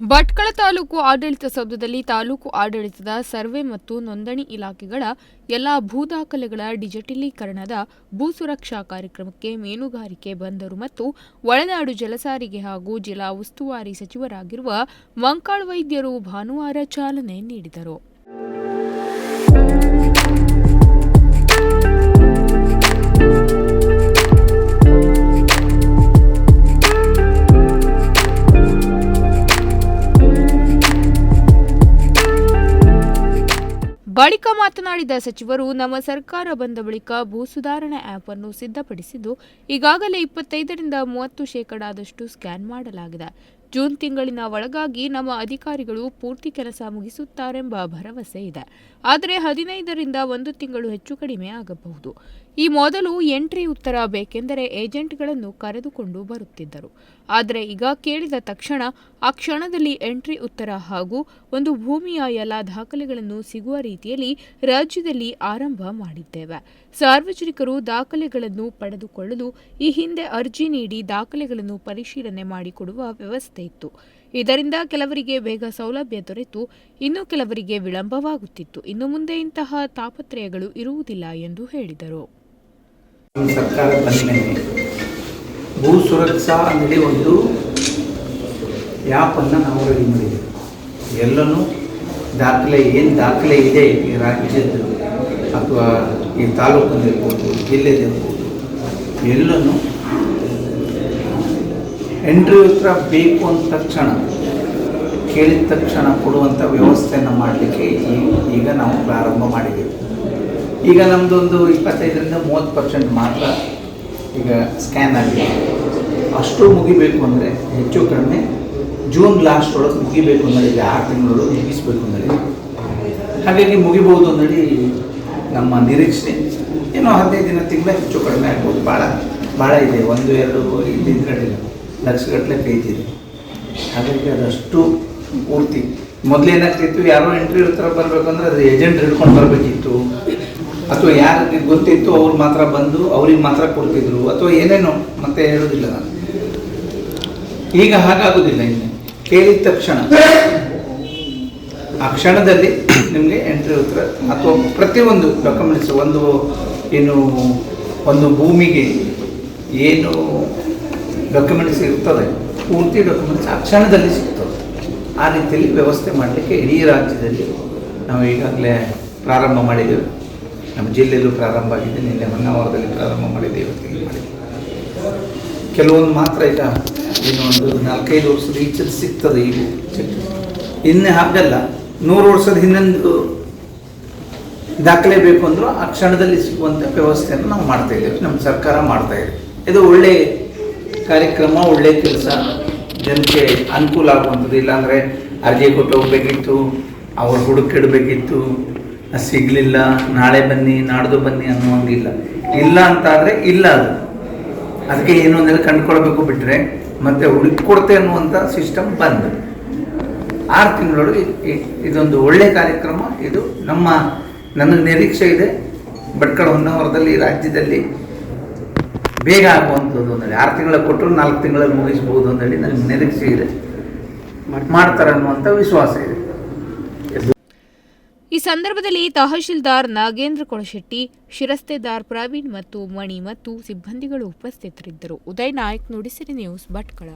ಭಟ್ಕಳ ತಾಲೂಕು ಆಡಳಿತ ಸೌಧದಲ್ಲಿ ತಾಲೂಕು ಆಡಳಿತದ ಸರ್ವೆ ಮತ್ತು ನೋಂದಣಿ ಇಲಾಖೆಗಳ ಎಲ್ಲ ಭೂ ದಾಖಲೆಗಳ ಡಿಜಿಟಲೀಕರಣದ ಭೂ ಸುರಕ್ಷಾ ಕಾರ್ಯಕ್ರಮಕ್ಕೆ ಮೀನುಗಾರಿಕೆ ಬಂದರು ಮತ್ತು ಒಳನಾಡು ಜಲಸಾರಿಗೆ ಹಾಗೂ ಜಿಲ್ಲಾ ಉಸ್ತುವಾರಿ ಸಚಿವರಾಗಿರುವ ಮಂಕಾಳ್ ವೈದ್ಯರು ಭಾನುವಾರ ಚಾಲನೆ ನೀಡಿದರು. ಬಳಿಕ ಮಾತನಾಡಿದ ಸಚಿವರು, ನಮ್ಮ ಸರ್ಕಾರ ಬಂದ ಬಳಿಕ ಭೂ ಸುಧಾರಣೆ ಆ್ಯಪ್ ಅನ್ನು ಸಿದ್ಧಪಡಿಸಿದ್ದು, ಈಗಾಗಲೇ ಇಪ್ಪತ್ತೈದರಿಂದ ಮೂವತ್ತು ಶೇಕಡಾದಷ್ಟು ಸ್ಕ್ಯಾನ್ ಮಾಡಲಾಗಿದೆ. ಜೂನ್ ತಿಂಗಳಿನ ಒಳಗಾಗಿ ನಮ್ಮ ಅಧಿಕಾರಿಗಳು ಪೂರ್ತಿ ಕೆಲಸ ಮುಗಿಸುತ್ತಾರೆಂಬ ಭರವಸೆ ಇದೆ. ಆದರೆ ಹದಿನೈದರಿಂದ ಒಂದು ತಿಂಗಳು ಹೆಚ್ಚು ಕಡಿಮೆ ಆಗಬಹುದು. ಈ ಮೊದಲು ಎಂಟ್ರಿ ಉತ್ತರ ಬೇಕೆಂದರೆ ಏಜೆಂಟ್ಗಳನ್ನು ಕರೆದುಕೊಂಡು ಬರುತ್ತಿದ್ದರು. ಆದರೆ ಈಗ ಕೇಳಿದ ತಕ್ಷಣ ಆ ಕ್ಷಣದಲ್ಲಿ ಎಂಟ್ರಿ ಉತ್ತರ ಹಾಗೂ ಒಂದು ಭೂಮಿಯ ಎಲ್ಲ ದಾಖಲೆಗಳನ್ನು ಸಿಗುವ ರೀತಿಯಲ್ಲಿ ರಾಜ್ಯದಲ್ಲಿ ಆರಂಭ ಮಾಡಿದ್ದೇವೆ. ಸಾರ್ವಜನಿಕರು ದಾಖಲೆಗಳನ್ನು ಪಡೆದುಕೊಳ್ಳಲು ಈ ಹಿಂದೆ ಅರ್ಜಿ ನೀಡಿ ದಾಖಲೆಗಳನ್ನು ಪರಿಶೀಲನೆ ಮಾಡಿಕೊಡುವ ವ್ಯವಸ್ಥೆ ಇತ್ತು. ಇದರಿಂದ ಕೆಲವರಿಗೆ ಬೇಗ ಸೌಲಭ್ಯ ದೊರೆತು, ಇನ್ನು ಕೆಲವರಿಗೆ ವಿಳಂಬವಾಗುತ್ತಿತ್ತು. ಇನ್ನು ಮುಂದೆ ಇಂತಹ ತಾಪತ್ರಯಗಳು ಇರುವುದಿಲ್ಲ ಎಂದು ಹೇಳಿದರು. ಭೂ ಸುರಕ್ಷಾ ಅಂತೇಳಿ ಒಂದು ಆ್ಯಪನ್ನು ನಾವು ರೆಡಿ ಮಾಡಿದ್ದೀವಿ. ಎಲ್ಲನೂ ದಾಖಲೆ, ಏನು ದಾಖಲೆ ಇದೆ ಈ ರಾಜ್ಯದ ಅಥವಾ ಈ ತಾಲೂಕಲ್ಲಿರ್ಬೋದು ಜಿಲ್ಲೆದಿರ್ಬೋದು ಎಲ್ಲನೂ ಎಂಟ್ರಿ ಉತ್ತರ ಬೇಕು ಅಂದ ತಕ್ಷಣ, ಕೇಳಿದ ತಕ್ಷಣ ಕೊಡುವಂಥ ವ್ಯವಸ್ಥೆಯನ್ನು ಮಾಡಲಿಕ್ಕೆ ಈಗ ನಾವು ಪ್ರಾರಂಭ ಮಾಡಿದ್ದೀವಿ ಈಗ ನಮ್ಮದೊಂದು ಇಪ್ಪತ್ತೈದರಿಂದ ಮೂವತ್ತು ಪರ್ಸೆಂಟ್ ಮಾತ್ರ ಈಗ ಸ್ಕ್ಯಾನ್ ಆಗಿದೆ. ಅಷ್ಟು ಮುಗಿಬೇಕು ಅಂದರೆ ಹೆಚ್ಚು ಕಡಿಮೆ ಜೂನ್ ಲಾಸ್ಟ್ ಒಳಗೆ ಮುಗಿಬೇಕು ಈಗ ಆರು ತಿಂಗಳೊಳಗೆ ಮುಗಿಸ್ಬೇಕು ಅಂದರೆ ಹಾಗಾಗಿ ಮುಗಿಬೋದು ಅನ್ನೋದು ನಮ್ಮ ನಿರೀಕ್ಷೆ. ಏನೋ ಹದಿನೈದು ದಿನ ತಿಂಗಳ ಹೆಚ್ಚು ಕಡಿಮೆ ಆಗ್ಬೋದು. ಭಾಳ ಭಾಳ ಇದೆ. ಒಂದು, ಎರಡು ಇಲ್ಲಿಂದ ಕಡಿಮೆ ಲಕ್ಷಗಟ್ಟಲೆ ಪೇಜ್ ಇದೆ. ಹಾಗಾಗಿ ಅದಷ್ಟು ಪೂರ್ತಿ. ಮೊದಲೇನಾಗ್ತಿತ್ತು ಯಾರೋ ಎಂಟ್ರಿ ಹತ್ರ ಬರಬೇಕಂದ್ರೆ ಅದು ಏಜೆಂಟ್ ಹಿಡ್ಕೊಂಡು ಬರಬೇಕಿತ್ತು. ಅಥವಾ ಯಾರಿಗೆ ಗೊತ್ತಿತ್ತು ಅವ್ರು ಮಾತ್ರ ಬಂದು ಅವ್ರಿಗೆ ಮಾತ್ರ ಕೊಡ್ತಿದ್ರು. ಅಥವಾ ಏನೇನೋ, ಮತ್ತೆ ಹೇಳೋದಿಲ್ಲ ನಾನು. ಈಗ ಹಾಗಾಗೋದಿಲ್ಲ ಇನ್ನು. ಕೇಳಿದ ತಕ್ಷಣ. ಆ ಕ್ಷಣದಲ್ಲಿ ನಿಮಗೆ ಎಂಟ್ರಿ ಉತ್ತರ ಅಥವಾ ಪ್ರತಿಯೊಂದು ಡಾಕ್ಯುಮೆಂಟ್ಸ್ ಒಂದು, ಏನು, ಒಂದು ಭೂಮಿಗೆ ಏನು ಡಾಕ್ಯುಮೆಂಟ್ಸ್ ಇರ್ತದೆ ಪೂರ್ತಿ ಡಾಕ್ಯುಮೆಂಟ್ಸ್ ಆ ಕ್ಷಣದಲ್ಲಿ ಸಿಗ್ತದೆ ಆ ರೀತಿಯಲ್ಲಿ ವ್ಯವಸ್ಥೆ ಮಾಡಲಿಕ್ಕೆ ಇಡೀ ರಾಜ್ಯದಲ್ಲಿ ನಾವು ಈಗಾಗಲೇ ಪ್ರಾರಂಭ ಮಾಡಿದ್ದೇವೆ. ನಮ್ಮ ಜಿಲ್ಲೆಯಲ್ಲೂ ಪ್ರಾರಂಭ ಆಗಿದೆ, ನಿನ್ನೆ ಹೊನ್ನಾವರದಲ್ಲಿ ಪ್ರಾರಂಭ ಮಾಡಿದ್ದೇವೆ ಕೆಲವೊಂದು ಮಾತ್ರ ಈಗ ಇನ್ನೊಂದು ನಾಲ್ಕೈದು ವರ್ಷದ ಈಚೆ ಸಿಗ್ತದೆ ಈಗ ಇನ್ನೇ ಹಾಗಲ್ಲ, ನೂರು ವರ್ಷದ ಹಿಂದೊಂದು ದಾಖಲೆ ಬೇಕು ಅಂದರೂ ಆ ಕ್ಷಣದಲ್ಲಿ ಸಿಗುವಂಥ ವ್ಯವಸ್ಥೆಯನ್ನು ನಾವು ಮಾಡ್ತಾ ಇದ್ದೇವೆ. ನಮ್ಮ ಸರ್ಕಾರ ಮಾಡ್ತಾ ಇದೆ. ಇದು ಒಳ್ಳೆ ಕಾರ್ಯಕ್ರಮ ಒಳ್ಳೆ ಕೆಲಸ. ಜನಕ್ಕೆ ಅನುಕೂಲ ಆಗುವಂಥದ್ದು. ಇಲ್ಲಾಂದರೆ ಅರ್ಜಿ ಕೊಟ್ಟು ಹೋಗ್ಬೇಕಿತ್ತು, ಅವ್ರು ಹುಡುಕಿಡಬೇಕಿತ್ತು ಸಿಗಲಿಲ್ಲ, ನಾಳೆ ಬನ್ನಿ, ನಾಡ್ದು ಬನ್ನಿ ಅನ್ನುವಂಗಿಲ್ಲ. ಇಲ್ಲ ಅಂತಾದರೆ ಇಲ್ಲ ಅದು. ಅದಕ್ಕೆ ಏನು ಅಂದರೆ ಕಂಡುಕೊಳ್ಬೇಕು ಬಿಟ್ಟರೆ ಮತ್ತೆ ಹುಡುಕಿ ಕೊಡ್ತೆ ಅನ್ನುವಂಥ ಸಿಸ್ಟಮ್ ಬಂದು. ಆರು ತಿಂಗಳೊಳಗೆ ಇದೊಂದು ಒಳ್ಳೆಯ ಕಾರ್ಯಕ್ರಮ. ಇದು ನಮ್ಮ ನನ್ನ ನಿರೀಕ್ಷೆ ಇದೆ. ಭಟ್ಕಳ ಹೊನ್ನಾವರದಲ್ಲಿ, ರಾಜ್ಯದಲ್ಲಿ ಬೇಗ ಆಗುವಂಥದ್ದು ಅಂದರೆ ಆರು ತಿಂಗಳ ಕೊಟ್ಟರು ನಾಲ್ಕು ತಿಂಗಳಲ್ಲಿ ಮುಗಿಸ್ಬೋದು ಅಂತೇಳಿ ನನಗೆ ನಿರೀಕ್ಷೆ ಇದೆ ಮಾಡ್ತಾರೆ ಅನ್ನುವಂಥ ವಿಶ್ವಾಸ ಇದೆ. ಈ ಸಂದರ್ಭದಲ್ಲಿ ತಹಶೀಲ್ದಾರ್ ನಾಗೇಂದ್ರ ಕೊಳಶೆಟ್ಟಿ ಶಿರಸ್ತೆದಾರ್ ಪ್ರವೀಣ್ ಮತ್ತು ಮಣಿ ಮತ್ತು ಸಿಬ್ಬಂದಿಗಳು ಉಪಸ್ಥಿತರಿದ್ದರು. ಉದಯ್ ನಾಯಕ್, ನುಡಿಸಿರಿ ನ್ಯೂಸ್, ಭಟ್ಕಳ.